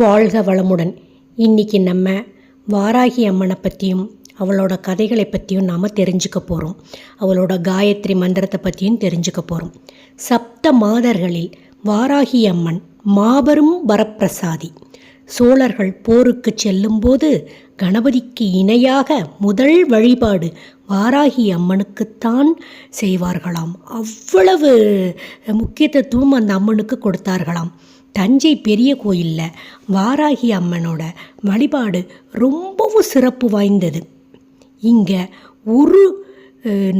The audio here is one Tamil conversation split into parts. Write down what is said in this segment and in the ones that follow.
வாழ்க வளமுடன். இன்னைக்கு நம்ம வாராகி அம்மனை பற்றியும் அவளோட கதைகளை பற்றியும் நாம் தெரிஞ்சுக்க போகிறோம் அவளோட காயத்ரி மந்திரத்தை பற்றியும் தெரிஞ்சுக்க போகிறோம் சப்த மாதர்களில் வாராகி அம்மன் மாபெரும் வரப்பிரசாதி. சோழர்கள் போருக்கு செல்லும்போது கணபதிக்கு இணையாக முதல் வழிபாடு வாராகி அம்மனுக்குத்தான் செய்வார்களாம். அவ்வளவு முக்கியத்துவம் அந்த அம்மனுக்கு கொடுத்தார்களாம். தஞ்சை பெரிய கோயிலில் வாராகி அம்மனோட வழிபாடு ரொம்பவும் சிறப்பு வாய்ந்தது. இங்கே ஒரு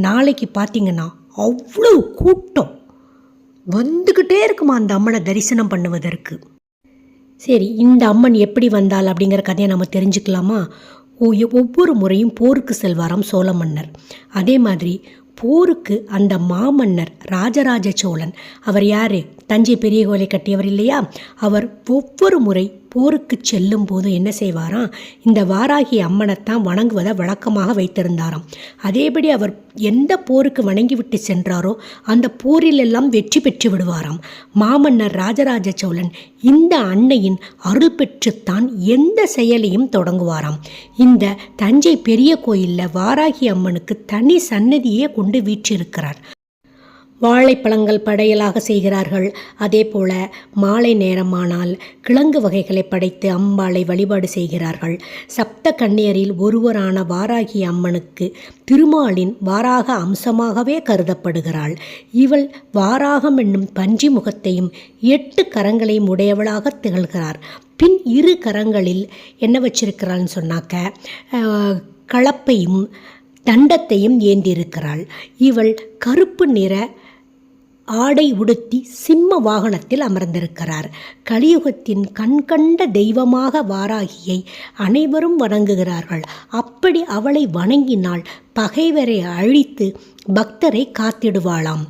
நாளைக்கு பார்த்தீங்கன்னா அவ்வளோ கூட்டம். வந்துக்கிட்டே இருக்குமா அந்த அம்மனை தரிசனம் பண்ணுவதற்கு. சரி இந்த அம்மன் எப்படி வந்தாள் அப்படிங்கிற கதையை நம்ம தெரிஞ்சுக்கலாமா? ஒவ்வொரு முறையும் போருக்கு செல்வாராம் சோழ மன்னர் அதே மாதிரி போருக்கு அந்த மாமன்னர் ராஜராஜ சோழன். அவர் யார்? தஞ்சை பெரிய கோயிலை கட்டியவர் இல்லையா? அவர் ஒவ்வொரு முறை போருக்கு செல்லும் போது என்ன செய்வாராம்? இந்த வாராகி அம்மனைத்தான் வணங்குவதை வழக்கமாக வைத்திருந்தாராம். அதேபடி அவர் எந்த போருக்கு வணங்கிவிட்டு சென்றாரோ அந்த போரிலெல்லாம் வெற்றி பெற்று விடுவாராம். மாமன்னர் ராஜராஜ சோழன் இந்த அன்னையின் அருள் பெற்றுத்தான் எந்த செயலையும் தொடங்குவாராம். இந்த தஞ்சை பெரிய கோயிலில் வாராகி அம்மனுக்கு தனி சன்னதியே கொண்டு வீற்றிருக்கிறார். வாழைப்பழங்கள் படையலாக செய்கிறார்கள். அதே போல மாலை நேரமானால் கிழங்கு வகைகளை படைத்து அம்பாளை வழிபாடு செய்கிறார்கள். சப்த கன்னியரில் ஒருவரான வாராகி அம்மனுக்கு திருமாலின் வாராக அம்சமாகவே கருதப்படுகிறாள். இவள் வாராகம் என்னும் பஞ்சி முகத்தையும் எட்டு கரங்களையும் உடையவளாக திகழ்கிறார். பின் இரு கரங்களில் என்ன வச்சிருக்கிறாள்னு சொன்னாக்க கலப்பையும் தண்டத்தையும் ஏந்தியிருக்கிறாள் இவள் கருப்பு நிற ஆடை உடுத்தி சிம்ம வாகனத்தில் அமர்ந்திருக்கிறார். கலியுகத்தின் கண்கண்ட தெய்வமாக வாராகியை அனைவரும் வணங்குகிறார்கள். அப்படி அவளை வணங்கினால் பகைவரை அழித்து பக்தரை காத்திடுவாளாம்.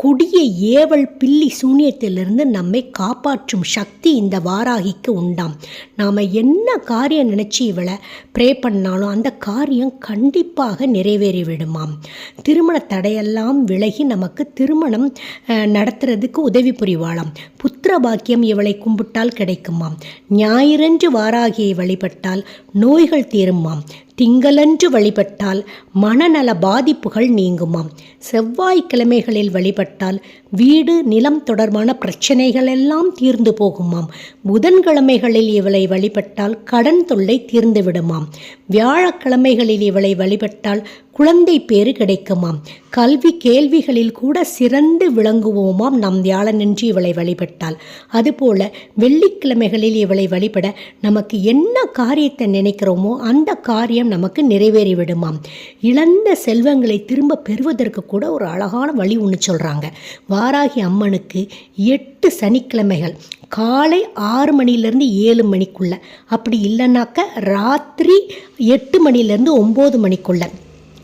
கொடிய ஏவல் பில்லி சூனியத்திலிருந்து நம்மை காப்பாற்றும் சக்தி இந்த வாராகிக்கு உண்டாம். நாம் என்ன காரியம் நினச்சி இவளை ப்ரே பண்ணாலும் அந்த காரியம் கண்டிப்பாக நிறைவேறிவிடுமாம். திருமண தடையெல்லாம் விலகி நமக்கு திருமணம் நடத்துறதுக்கு உதவி புரிவாளாம். புத்திர பாக்கியம் இவளை கும்பிட்டால் கிடைக்குமாம். ஞாயிறன்று வாராகியை வழிபட்டால் நோய்கள் தீருமாம். திங்களன்று வழிபட்டால் மனநல பாதிப்புகள் நீங்குமாம். செவ்வாய்க்கிழமைகளில் வழிபட்டால் வீடு நிலம் தொடர்பான பிரச்சனைகள் எல்லாம் தீர்ந்து போகுமாம். புதன்கிழமைகளில் இவளை வழிபட்டால் கடன் தொல்லை தீர்ந்து விடுமாம் வியாழக்கிழமைகளில் இவளை வழிபட்டால் குழந்தை பேறு கிடைக்குமாம். கல்வி கேள்விகளில் கூட சிறந்து விளங்குவோமாம் நம் வியாழனன்று இவளை வழிபட்டால். அதுபோல வெள்ளிக்கிழமைகளில் இவளை வழிபட நமக்கு என்ன காரியத்தை நினைக்கிறோமோ அந்த காரியம் நமக்கு நிறைவேறிவிடுமாம். இழந்த செல்வங்களை திரும்ப பெறுவதற்கு கூட ஒரு அழகான வழி ஒன்று சொல்கிறாங்க வாராகி அம்மனுக்கு எட்டு சனிக்கிழமைகள். காலை ஆறு மணிலேருந்து ஏழு மணிக்குள்ள. அப்படி இல்லைனாக்க ராத்திரி எட்டு மணிலேருந்து ஒம்பது மணிக்குள்ள.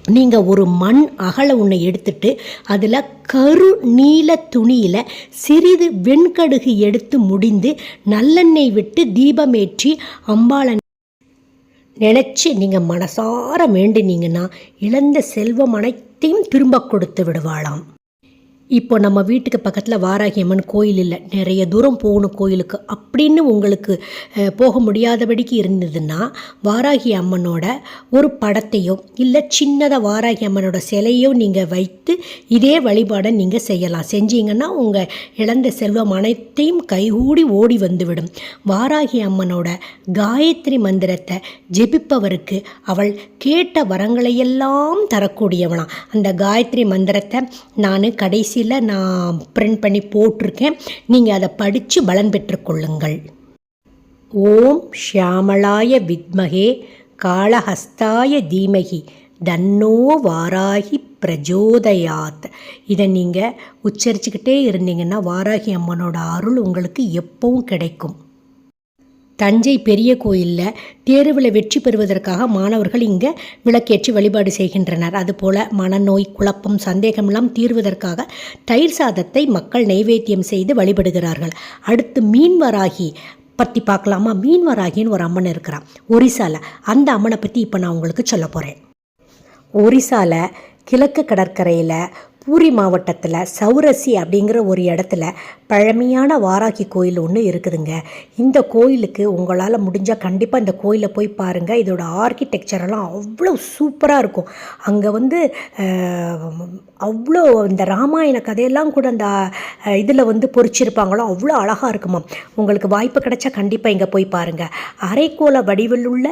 நீங்கள் ஒரு மண் அகல ஒன்று எடுத்துட்டு அதில் கரு நீல துணியில் சிறிது வெண்கடுகு எடுத்து முடிந்து நல்லெண்ணெய் விட்டு தீபமேற்றி அம்பாளன் நினச்சி நீங்கள் மனசார வேண்டினீங்கன்னா இழந்த செல்வம் அனைத்தையும் திரும்ப கொடுத்து விடுவாளாம். இப்போ நம்ம வீட்டுக்கு பக்கத்தில் வாராகி அம்மன் கோயில் இல்லை. நிறைய தூரம் போகணும் கோயிலுக்கு. அப்படின்னு உங்களுக்கு போக முடியாதபடிக்கு இருந்ததுன்னா வாராகி அம்மனோட ஒரு படத்தையோ இல்லை சின்னதாக வாராகி அம்மனோட சிலையோ நீங்கள் வைத்து இதே வழிபாடை நீங்கள் செய்யலாம். செஞ்சீங்கன்னா உங்கள் இழந்த செல்வம் அனைத்தையும் கைகூடி ஓடி வந்துவிடும். வாராகி அம்மனோட காயத்ரி மந்திரத்தை ஜெபிப்பவருக்கு அவள் கேட்ட வரங்களையெல்லாம் தரக்கூடியவளாம். அந்த காயத்ரி மந்திரத்தை நான் கடைசி கடைசியில் நான் பிரிண்ட் பண்ணி போட்டிருக்கேன். நீங்கள் அதை படித்து பலன் பெற்றுக்கொள்ளுங்கள் ஓம் ஷியாமளாய வித்மகே காளஹஸ்தாய தீமகி தன்னோ வாராகி பிரஜோதயாத். இதை நீங்கள் உச்சரிச்சுக்கிட்டே இருந்தீங்கன்னா வாராகி அம்மனோட அருள் உங்களுக்கு எப்பவும் கிடைக்கும். தஞ்சை பெரிய கோயிலில் தேர்வில் வெற்றி பெறுவதற்காக மாணவர்கள் இங்கே விளக்கேற்றி வழிபாடு செய்கின்றனர். அதுபோல் மனநோய் குழப்பம் சந்தேகமெல்லாம் தீர்வதற்காக தயிர் சாதத்தை மக்கள் நைவேத்தியம் செய்து வழிபடுகிறார்கள். அடுத்து மீன் வராகி பற்றி பார்க்கலாமா? மீன்வராகின்னு ஒரு அம்மன் இருக்கிறான். ஒரிசால. அந்த அம்மனை பற்றி இப்போ நான் உங்களுக்கு சொல்ல போகிறேன் ஒரிசால கிழக்கு கடற்கரையில் பூரி மாவட்டத்தில் சௌரசி அப்படிங்கிற ஒரு இடத்துல பழமையான வாராகி கோயில் ஒன்று இருக்குதுங்க. இந்த கோயிலுக்கு உங்களால் முடிஞ்சால் கண்டிப்பாக இந்த கோயிலை போய் பாருங்கள் இதோட ஆர்கிடெக்சரெல்லாம் அவ்வளோ சூப்பராக இருக்கும். அங்கே வந்து அவ்வளோ இந்த ராமாயண கதையெல்லாம் கூட அந்த இதில் வந்து பொறிச்சிருப்பாங்களோ அவ்வளோ அழகாக இருக்குமா உங்களுக்கு வாய்ப்பு கிடைச்சா கண்டிப்பாக இங்கே போய் பாருங்கள் அரைக்கோள வடிவில் உள்ள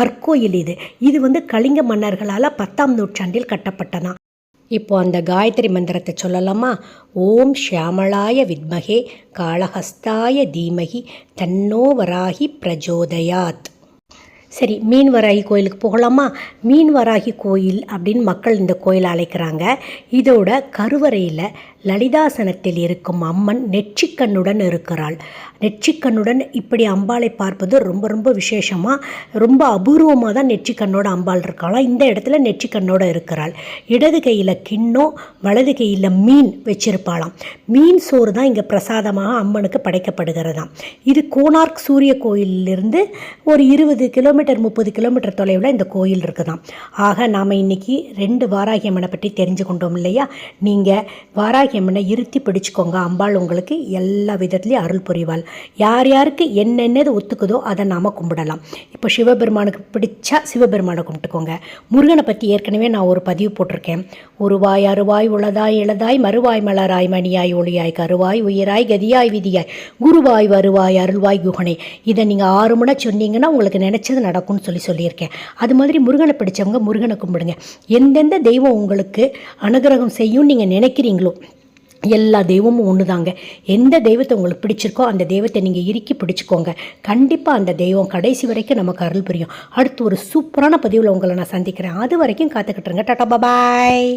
கற்கோயில் இது. இது வந்து கலிங்க மன்னர்களால் பத்தாம் நூற்றாண்டில் கட்டப்பட்டதான். இப்போ அந்த காயத்ரி மந்திரத்தை சொல்லலாமா? ஓம் ஷியாமளாய வித்மகே காளஹஸ்தாய தீமகி தன்னோ வராகி பிரஜோதயாத். சரி மீன் வராகி கோயிலுக்கு போகலாமா? மீன் வராகி கோயில் அப்படின்னு மக்கள் இந்த கோயிலை அழைக்கிறாங்க. இதோட கருவறையில் லலிதாசனத்தில் இருக்கும் அம்மன் நெற்றிக்கண்ணுடன் இருக்கிறாள். நெற்றிக்கண்ணுடன் இப்படி அம்பாளை பார்ப்பது ரொம்ப ரொம்ப விசேஷமாக ரொம்ப அபூர்வமாக தான் நெற்றிக்கண்ணோட அம்பாள் இருக்காளாம் இந்த இடத்துல நெற்றிக்கண்ணோட இருக்கிறாள். இடது கையில் கிண்ணம் வலது கையில் மீன் வச்சிருப்பாளாம். மீன் சோறு தான் இங்கே பிரசாதமாக அம்மனுக்கு படைக்கப்படுகிறதாம். இது கோனார்க் சூரிய கோயிலிருந்து ஒரு இருபது கிலோமீட்டர் முப்பது கிலோமீட்டர் தொலைவில் இந்த கோயில் இருக்குதான் ஆக நாம் இன்னைக்கு ரெண்டு வாராகி அம்மனை பற்றி தெரிஞ்சு கொண்டோம் இல்லையா? நீங்கள் வாராகி அம்மனை இருத்தி பிடிச்சிக்கோங்க. அம்பாள் உங்களுக்கு எல்லா விதத்துலேயும் அருள் புரிவாள். யார் யாருக்கு என்னென்னது ஒத்துக்குதோ அதை நாம் கும்பிடலாம். இப்போ சிவபெருமானுக்கு பிடிச்சா சிவபெருமானை கும்பிட்டுக்கோங்க. முருகனை பற்றி ஏற்கனவே நான் ஒரு பதிவு போட்டிருக்கேன். உருவாய் அருவாய் உளதாய் இளதாய் மறுவாய் மலராய் மணியாய் ஒளியாய் கருவாய் உயிராய் கதியாய் விதியாய் குருவாய் வருவாய் அருள்வாய் குகனை. இதை நீங்கள் ஆறு முறை சொன்னீங்கன்னா உங்களுக்கு நினச்சது நடக்கும்னு சொல்லி சொல்லியிருக்கேன். அது மாதிரி முருகனை பிடிச்சவங்க முருகனை கும்பிடுங்க. எந்தெந்த தெய்வம் உங்களுக்கு அனுகிரகம் செய்யும் நீங்கள் நினைக்கிறீங்களோ எல்லா தெய்வமும் ஒன்று தாங்க எந்த தெய்வத்தை உங்களுக்கு பிடிச்சிருக்கோ அந்த தெய்வத்தை நீங்கள் இறுக்கி பிடிச்சிக்கோங்க. கண்டிப்பாக அந்த தெய்வம் கடைசி வரைக்கும் நமக்கு அருள் புரியும். அடுத்து ஒரு சூப்பரான பதிவில் உங்களை நான் சந்திக்கிறேன். அது வரைக்கும் காத்துக்கிட்டுருங்க டாட்டா பாய்